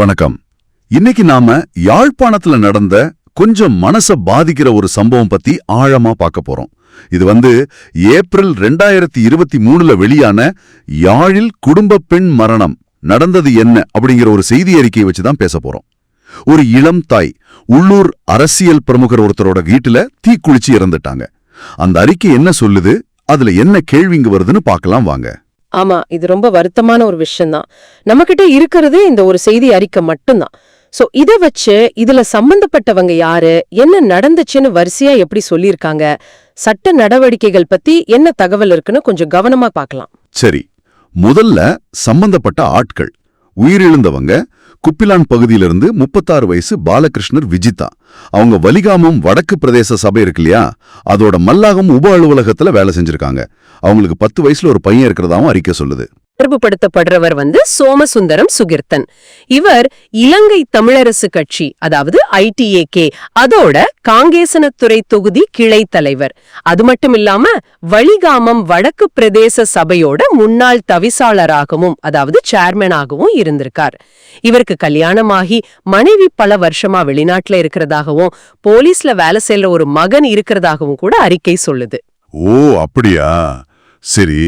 வணக்கம். இன்னைக்கு நாம யாழ்ப்பாணத்துல நடந்த கொஞ்சம் மனச பாதிக்கிற ஒரு சம்பவம் பத்தி ஆழமா பார்க்க போறோம். இது வந்து ஏப்ரல் ரெண்டாயிரத்தி இருபத்தி மூணுல வெளியான யாழில் குடும்ப பெண் மரணம் நடந்தது என்ன அப்படிங்கிற ஒரு செய்தி அறிக்கையை வச்சு தான் பேச போறோம். ஒரு இளம் தாய் உள்ளூர் அரசியல் பிரமுகர் ஒருத்தரோட வீட்டுல தீக்குளிச்சு இறந்துட்டாங்க. அந்த அறிக்கை என்ன சொல்லுது? அதுல என்ன கேள்விங்க வருதுன்னு பார்க்கலாம் வாங்க. ஆமா இது ரொம்ப வருத்தமான ஒரு விஷயம்தான். நம்மகிட்ட இருக்கிறது இந்த ஒரு செய்தி அறிக்கை மட்டும்தான். சோ இத வச்சு இதுல சம்பந்தப்பட்டவங்க யாரு என்ன நடந்துச்சுன்னு வரிசையா எப்படி சொல்லியிருக்காங்க சட்ட நடவடிக்கைகள் பத்தி என்ன தகவல் இருக்குன்னு கொஞ்சம் கவனமா பார்க்கலாம். சரி முதல்ல சம்பந்தப்பட்ட ஆட்கள் உயிரிழந்தவங்க குப்பிலான் பகுதியிலிருந்து முப்பத்தாறு வயசு பாலகிருஷ்ணர் விஜிதா. அவங்க வலிகாமம் வடக்கு பிரதேச சபை இருக்கு இல்லையா? அதோட மல்லாகம் உப அலுவலகத்துல வேலை செஞ்சிருக்காங்க. அவங்களுக்கு பத்து வயசுல ஒரு பையன் இருக்கிறதாவும் அறிக்கை சொல்லுது. தொடர்புபடுத்தப்படுறவர் வந்து சோமசுந்தரம் சுகிர்த்தன். இவர் இலங்கை தமிழரசு கட்சி அதாவது ஐடிஏகே அதோட காங்கேசனத்துறை தொகுதி கிளை தலைவர். அது மட்டும் இல்லாம வழிகாமம் வடக்கு பிரதேச சபையோட முன்னாள் தவிசாளராகவும் அதாவது சேர்மனாகவும் இருந்திருக்கார். இவருக்கு கல்யாணமாகி மனைவி பல வருஷமா வெளிநாட்டுல இருக்கிறதாகவும் போலீஸ்ல வேலை செய்யற ஒரு மகன் இருக்கிறதாகவும் கூட அறிக்கை சொல்லுது. ஓ அப்படியா? சரி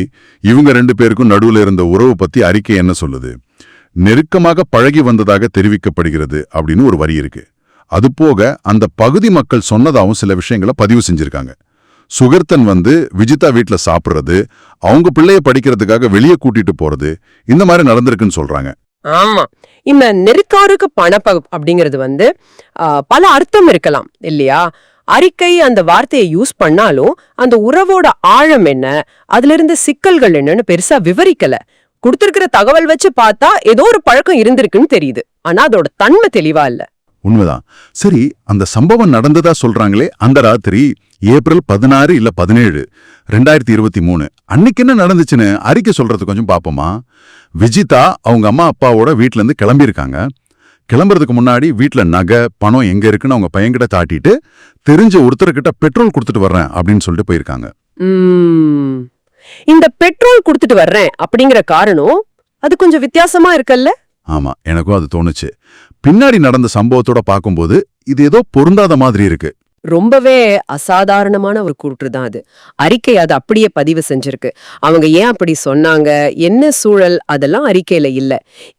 இவங்க ரெண்டு பேருக்கும் நடுவுல இருந்த உறவு பத்தி அறிக்கை என்ன சொல்லுது? நெருக்கமாக பழகி வந்ததாக தெரிவிக்கப்படுகிறது அப்படின்னு ஒரு வரி இருக்கு. அது போக அந்த பகுதி மக்கள் சொன்னதாவும் சில விஷயங்களை பதிவு செஞ்சிருக்காங்க. சுகர்த்தன் வந்து விஜிதா வீட்ல சாப்பிடுறது அவங்க பிள்ளைய படிக்கிறதுக்காக வெளியே கூட்டிட்டு போறது இந்த மாதிரி நடந்திருக்குன்னு சொல்றாங்க. ஆமா. இந்த நெருக்காருக்கு பணப்ப அப்படிங்கிறது வந்து பல அர்த்தம் இருக்கலாம் இல்லையா? அறிக்கை அந்த வார்த்தையை யூஸ் பண்ணாலும் அந்த உறவோட ஆழம் என்ன அதுல சிக்கல்கள் என்னன்னு பெருசா விவரிக்கல. கொடுத்திருக்கிற தகவல் வச்சு பார்த்தா ஏதோ ஒரு பழக்கம் இருந்திருக்குன்னு தெரியுது. ஆனா அதோட தன்மை தெளிவா இல்ல. உண்மைதான். சரி அந்த சம்பவம் நடந்ததா சொல்றாங்களே அந்த ராத்திரி ஏப்ரல் பதினாறு இல்ல பதினேழு ரெண்டாயிரத்தி இருபத்தி மூணு. அன்னைக்கு என்ன நடந்துச்சுன்னு அறிக்கை சொல்றது கொஞ்சம் பாப்போமா? விஜிதா அவங்க அம்மா அப்பாவோட வீட்ல இருந்து கிளம்பியிருக்காங்க. கிளம்புறதுக்கு முன்னாடி வீட்டில் நகை பணம் எங்க இருக்குன்னு அவங்க பையன்கிட்ட தாட்டிட்டு தெரிஞ்ச ஒருத்தர்கிட்ட பெட்ரோல் கொடுத்துட்டு வர்றேன் அப்படின்னு சொல்லிட்டு போயிருக்காங்க. இந்த பெட்ரோல் கொடுத்துட்டு வர்றேன் அப்படிங்கிற காரணம் அது கொஞ்சம் வித்தியாசமா இருக்குல்ல? ஆமா எனக்கும் அது தோணுச்சு. பின்னாடி நடந்த சம்பவத்தோட பார்க்கும்போது இது ஏதோ பொருந்தாத மாதிரி இருக்கு. ரொம்பவே அசாதாரணமான ஒரு கூற்று தான் அது. அறிக்கை அது அப்படியே பதிவு செஞ்சிருக்கு. அவங்க ஏன் அப்படி சொன்னாங்க? என்ன சூழல்? அதெல்லாம் அறிக்கையில இல்ல.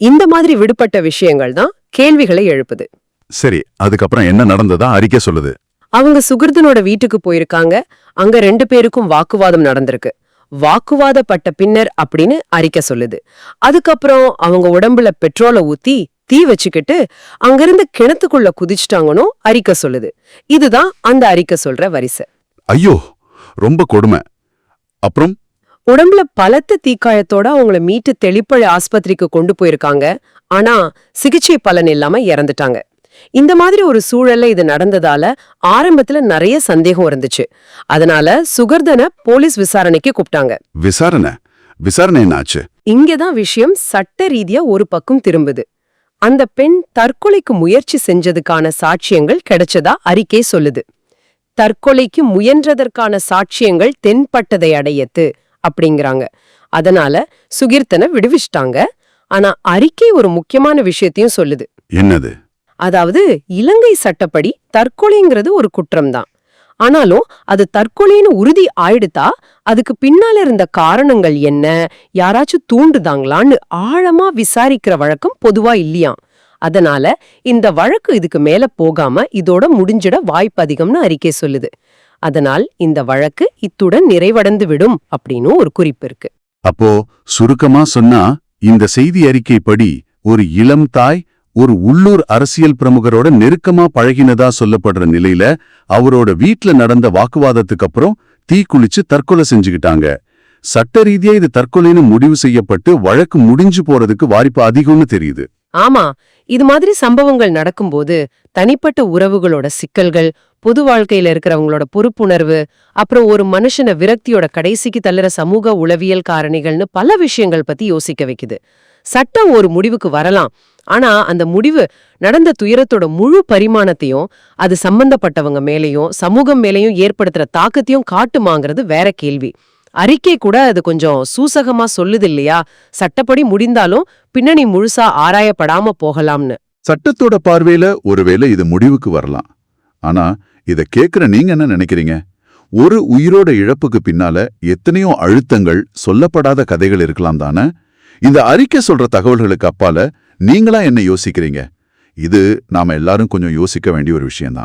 இந்த மாதிரி விடுபட்ட விஷயங்கள் தான் கேள்விகளை எழுப்புது. சரி அதுக்கப்புறம் என்ன நடந்ததா அறிக்கை சொல்லுது. அவங்க சுகிர்தனோட வீட்டுக்கு போயிருக்காங்க. அங்க ரெண்டு பேருக்கும் வாக்குவாதம் நடந்திருக்கு. வாக்குவாதப்பட்ட பின்னர் அப்படின்னு அறிக்கை சொல்லுது. அதுக்கப்புறம் அவங்க உடம்புல பெட்ரோலை ஊத்தி தீ வச்சுக்கிட்டு அங்கிருந்து கிணத்துக்குள்ள குதிச்சிட்டாங்கன்னு அறிக்கை சொல்லுது. இதுதான் அந்த அறிக்கை சொல்ற வரிசை. ஐயோ ரொம்ப கொடுமை. அப்புறம்? உடம்புல பலத்த தீக்காயத்தோட அவங்கள மீட்டு தெளிப்பழ ஆஸ்பத்திரிக்கு கொண்டு போயிருக்காங்க. ஆனா சிகிச்சை பலன் இல்லாம இறந்துட்டாங்க. இந்த மாதிரி ஒரு சூழல்ல இது நடந்ததால ஆரம்பத்துல நிறைய சந்தேகம் இருந்துச்சு. அதனால சுகர்தனை போலீஸ் விசாரணைக்கு கூப்பிட்டாங்க. விசாரணை? விசாரணை என்னாச்சு? இங்கதான் விஷயம் சட்ட ரீதியா ஒரு பக்கம் திரும்புது. அந்த பெண் தற்கொலைக்கு முயற்சி செஞ்சதுக்கான சாட்சியங்கள் கிடைச்சதா அறிக்கை சொல்லுது. தற்கொலைக்கு முயன்றதற்கான சாட்சியங்கள் தென்பட்டதை அடையத்து அப்படிங்கிறாங்க. அதனால சுகீர்த்தனை விடுவிச்சிட்டாங்க. ஆனா அறிக்கை ஒரு முக்கியமான விஷயத்தையும் சொல்லுது. என்னது? அதாவது இலங்கை சட்டப்படி தற்கொலைங்கிறது ஒரு குற்றம்தான். ஆனாலும் அது தற்கொலைன்னு உறுதி ஆயிடுத்தா அதுக்கு பின்னால இருந்த காரணங்கள் என்ன? யாராச்சும் தூண்டுதாங்களான்னு ஆழமா விசாரிக்கிற வழக்கம் பொதுவா இல்லையாம். அதனால இந்த வழக்கு இதுக்கு மேல போகாம இதோட முடிஞ்சிட வாய்ப்பு அதிகம்னு அறிக்கை சொல்லுது. அதனால் இந்த வழக்கு இத்துடன் நிறைவடைந்து விடும் அப்படின்னு ஒரு குறிப்பு இருக்கு. அப்போ சுருக்கமா சொன்னா இந்த செய்தி அறிக்கைப்படி ஒரு இளம் தாய் ஒரு உள்ளூர் அரசியல் பிரமுகரோட நெருக்கமா பழகினதா சொல்லப்படுற நிலையில அவரோட வீட்ல நடந்த வாக்குவாதத்துக்கு அப்புறம் தீக்குளிச்சு தற்கொலை செஞ்சுக்கிட்டாங்க. சட்ட ரீதியா இது தற்கொலைன்னு முடிவு செய்யப்பட்டு வழக்கு முடிஞ்சு போறதுக்கு வாய்ப்பு அதிகம்னு தெரியுது. ஆமா இது மாதிரி சம்பவங்கள் நடக்கும்போது தனிப்பட்ட உறவுகளோட சிக்கல்கள் பொது வாழ்க்கையில இருக்கிறவங்களோட பொறுப்புணர்வு அப்புறம் ஒரு மனுஷன விரக்தியோட கடைசிக்கு தள்ளுற சமூக உளவியல் காரணிகள்னு பல விஷயங்கள் பத்தி யோசிக்க வைக்குது. சட்டம் ஒரு முடிவுக்கு வரலாம் ஆனா அந்த முடிவு நடந்த துயரத்தோட முழு பரிமாணத்தையும் அது சம்பந்தப்பட்டவங்க மேலேயும் சமூகம் மேலேயும் ஏற்படுத்துற தாக்கத்தையும் காட்டுமாங்கிறது வேற கேள்வி. அறிக்கை கூட அது கொஞ்சம் சூசகமா சொல்லுது இல்லையா? சட்டப்படி முடிந்தாலும் பின்னணி முழுசா ஆராயப்படாம போகலாம்னு. சட்டத்தோட பார்வையில ஒருவேளை இது முடிவுக்கு வரலாம். ஆனா இத கேக்குற நீங்க என்ன நினைக்கிறீங்க? ஒரு உயிரோட இழப்புக்கு பின்னால எத்தனையோ அழுத்தங்கள் சொல்லப்படாத கதைகள் இருக்கலாம் தானே? இந்த அறிக்கை சொல்ற தகவல்களுக்கு அப்பால நீங்களா என்ன யோசிக்கிறீங்க? இது நாம எல்லாரும் கொஞ்சம் யோசிக்க வேண்டிய ஒரு விஷயம்தான்.